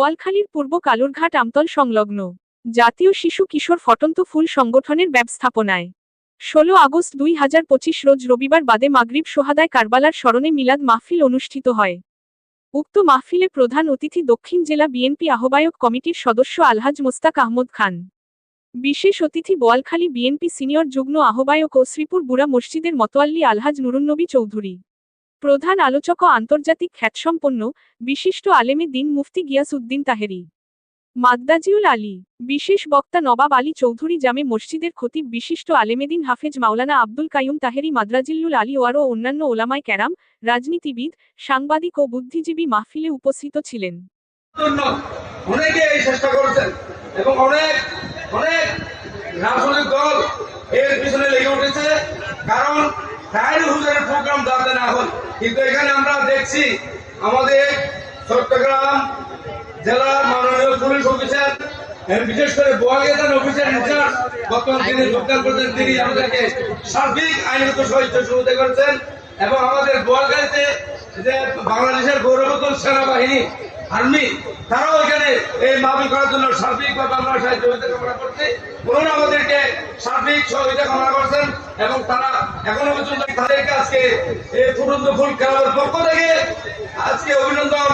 বোয়ালখালীর পূর্ব কালুরঘাট আমতল সংলগ্ন জাতীয় শিশু কিশোর ফটন্ত ফুল সংগঠনের ব্যবস্থাপনায় ষোলো আগস্ট দুই হাজার পঁচিশ রোজ রবিবার বাদে মাগরিব সোহাদায় কারবালার স্মরণে মিলাদ মাহফিল অনুষ্ঠিত হয়। উক্ত মাহফিলে প্রধান অতিথি দক্ষিণ জেলা বিএনপি আহ্বায়ক কমিটির সদস্য আলহাজ মোস্তাক আহমদ খান। বিশেষ অতিথি বোয়ালখালী বিএনপি সিনিয়র যুগ্ম আহ্বায়ক ও শ্রীপুর বুড়া মসজিদের মতোয়াল্লি আলহাজ নুরুন্নবী চৌধুরী। প্রধান আলোচক আন্তর্জাতিক খ্যাতসম্পন্ন, বিশিষ্ট আলেমে দিন মুফতি গিয়াস উদ্দিন তাহেরি। মাদ্দাজিউল আলী, বিশেষ বক্তা নবাব আলী চৌধুরী জামে মসজিদের খতিব বিশিষ্ট আলেমেদিন হাফেজ মাওলানা আব্দুল কাইয়ুম তাহেরি, মাদ্রাজিল্লুল আলী ও অন্যান্য ওলামায় ক্যারাম রাজনীতিবিদ, সাংবাদিক ও বুদ্ধিজীবী মাহফিলে উপস্থিত ছিলেন। কারণ প্রোগ্রাম যাতে না হয় কিন্তু এখানে আমরা দেখছি আমাদের চট্টগ্রাম জেলার মাননীয় পুলিশ অফিসার বিশেষ করে বোয়ালিয়াদান অফিসার ইনচার্জ বর্তমান তিনি যোগদান করেছেন, তিনি আমাদেরকে সার্বিক আইনগত সাহায্য শুরুতে করেছেন এবং আমাদের বোয়ালগাড়িতে যে বাংলাদেশের গৌরবতল সেনাবাহিনী আর্মি, তারাও এখানে এই মাহফিল করার জন্য সার্বিকভাবে আমরা সহযোগিতা কামনা করছি। ওনারা আমাদেরকে সার্বিক সহযোগিতা কামনা করছেন এবং তারা এখনও পর্যন্ত তাদেরকে আজকে এই ফুটন্ত ফুল খেলার পক্ষ থেকে আজকে অভিনন্দন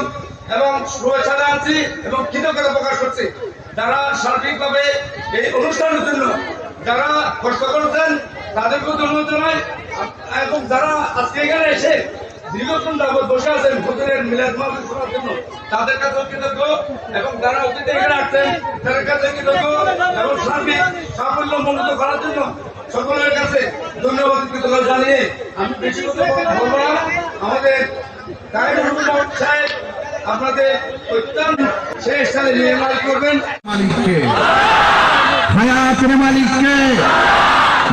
এবং শুভেচ্ছা জানাচ্ছি এবং কৃতজ্ঞতা প্রকাশ করছি। যারা সার্বিকভাবে এই অনুষ্ঠানের জন্য যারা কষ্ট করেছেন, তাদের প্রতি অনুরোধ জানাই। এবং যারা আজকে এখানে এসে দীর্ঘক্ষণ বসে আছেন মিলাদ তাদের কাছে কৃতজ্ঞ এবং অতীতে এখানে আসছেন, তাদের কাছে কৃতজ্ঞ এবং সার্বিক সাফল্য করার জন্য সকলের কাছে ধন্যবাদ কৃতজ্ঞতা জানিয়ে আমি বেশি আমাদের আপনাদের অত্যন্ত স্থানে নির্মাণ করবেন। মালিককে।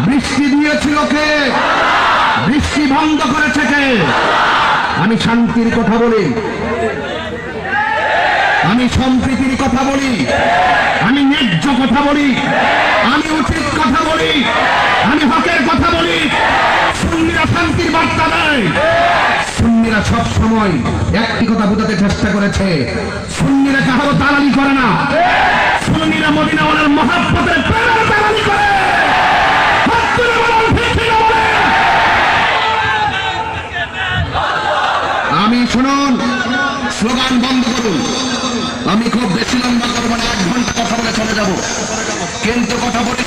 বৃষ্টি দিয়েছিল কে? বন্ধ করেছে কে? আমি শান্তির কথা বলি। আমি সম্প্রীতির কথা বলি। আমি ন্যায্য কথা বলি। আমি উচিত কথা বলি। আমি হকের কথা বলি। সুন্নিরা শান্তির বার্তা দেয়। সুন্নিরা সব সময় একটি কথা বোঝাতে চেষ্টা করেছে। সুন্নিরা কাহারও দালালি করে না। সুন্নিরা মদিনা ওনার মহাপতের আমি শুনুন, স্লোগান বন্ধ করুন। আমি খুব বেশি লম্বা করব না, এক ঘণ্টা কথা বলে চলে যাব। কিন্তু কথা পরিষ্কার